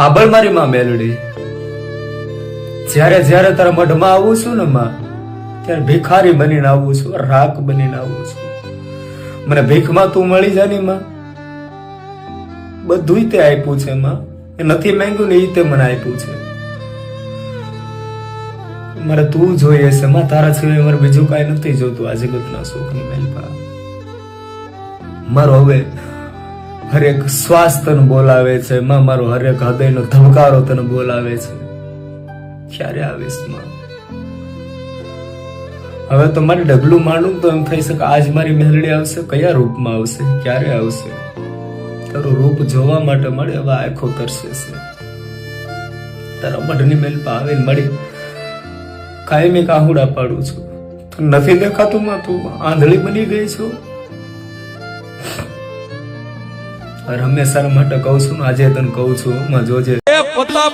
હાબળ મારી માં મેલડી. જ્યારે જ્યારે તારા મઢમાં આવું છું ને માં, ત્યારે ભિખારી બનીને આવું છું, રાખ બનીને આવું છું. મને ભીખમાં તું મળી જા ની માં. બધું તે આપ્યું છે માં. એ નથી માંગ્યું ને એ તે મને આપ્યું છે. મારે તું જોઈએ છે માં. તારા સિવાય મારે બીજું કાંઈ નથી જોતું આ જગતના સુખની મહેલપા મારો હવે હરેક શ્વાસ તને બોલાવે છે. માં મારો હરેક હૃદયનો ધબકારો તને બોલાવે છે. ક્યારે આવીશમાં? હવે તો મારે ડગલું માંડું તો એમ થઈ શકે આજ મારી મેલડી આવશે, કયા રૂપમાં આવશે, ક્યારે આવશે? તારું રૂપ જોવા માટે મળે હવે આંખો તરસે છે. તારા મઢની મેલ આવીને મળી કાયમી કાહુડા પાડું છું. નથી દેખાતું માં તું? આંધળી બની ગઈ છું? અરે હંમેશા માટે કહું છું આજે તને કહું છું માં જોજે. એ પતલા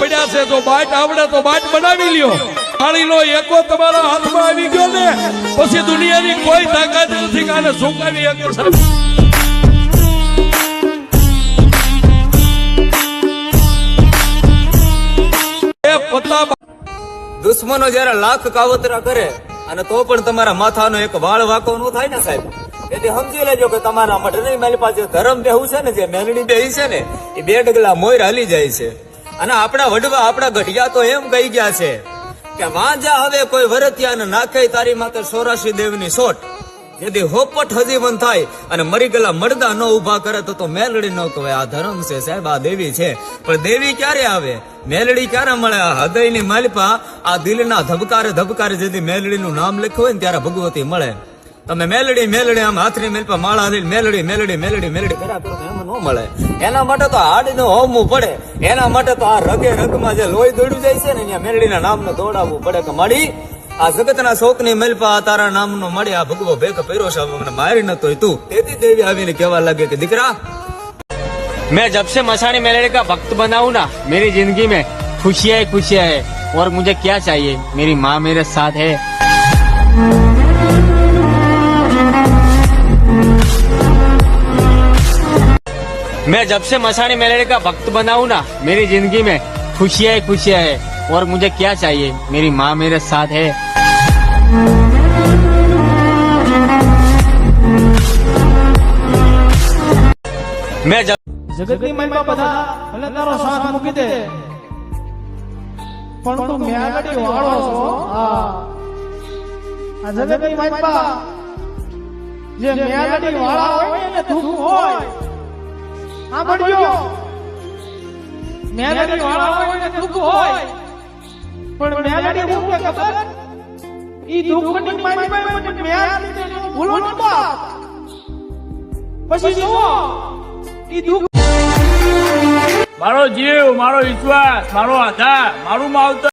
પડ્યા છે જો બાટ આવડે તો બાટ બનાવી લ્યો. પાણીનો એકો તમારા હાથમાં આવી ગયો ને પછી દુનિયાની કોઈ તાકાત નથી કે સુકાવી શકે પતલા દુશ્મનો જયારે લાખ કાવતરા કરે અને તો પણ તમારા માથાનો એક વાળ વાંકો નો થાય ને સાહેબ? તેથી સમજી લેજો કે તમારા મઢની મેલી પાસે ધરમ બેહું છે ને, જે મેલડી બેહી છે ને, એ બે ડગલા મોર હાલી જાય છે. અને આપણા વડવા આપણા ગઢિયા તો એમ કહી ગયા છે કે વાંજા હવે કોઈ વરતિયા ને નાખે, તારી માતે સોરાશી દેવની સોટ. જેથી હોપટ હજીવન થાય અને મરી ગયેલા મરદા ન ઊભા કરે તો તો મેલડી ન કહેવાય. આ ધર્મ છે સાહેબ, આ દેવી છે. પણ દેવી ક્યારે આવે? મેલડી ક્યારે મળે? આ હૃદયની માલિપા, આ દિલના ધબકારે ધબકારે જેથી મેલડીનું નામ લખ્યું હોય ને ત્યારે ભગવતી મળે. તમે મેલડી મેલડી આમ હાથની મેલપા માળા લઈને મેલડી મેલડી મેલડી મેલડી કર્યા કરો તો એમ ન મળે એના માટે તો હાડીનું હોમવું પડે એના માટે તો આ રગે રગમાં જે લોહી દોડ્યું જાય છે ને ત્યાં મેલડીના નામને દોડાવવું પડે કે મળી આ જગતના શોકની મેલપા તારા નામનો મળી આ ભગવો ભેગ પહેરો છે હવે મને મારી નતો તું તેથી દેવી આવીને કહેવા લાગે કે દીકરા मैं जब से मसानी मेले का भक्त बना हूँ ना मेरी जिंदगी में खुशियाँ ही खुशियाँ है और मुझे क्या चाहिए मेरी माँ मेरे साथ है मैं जब से मसानी मेले का भक्त बना हूँ ना मेरी जिंदगी में खुशियाँ ही खुशियाँ है और मुझे क्या चाहिए मेरी माँ मेरे साथ है मैं जब જગતની મહિમા બધા ભલે તારો સાથ મૂકી દે પણ તું મેળડી વાળો છો હા આ જગતની મહિમા જે મેળડી વાળા હોય ને એને દુઃખ હોય સાંભળજો. મેળડી વાળા હોય ને દુઃખ હોય પણ મેળડી હું કે ખબર? ઈ દુઃખની મહિમા મને મેળડી ભૂલો નતા પછી જુઓ. ઈ દુઃખ મારો જીવ મારો વિશ્વાસ મારો આધાર મારું માવતર.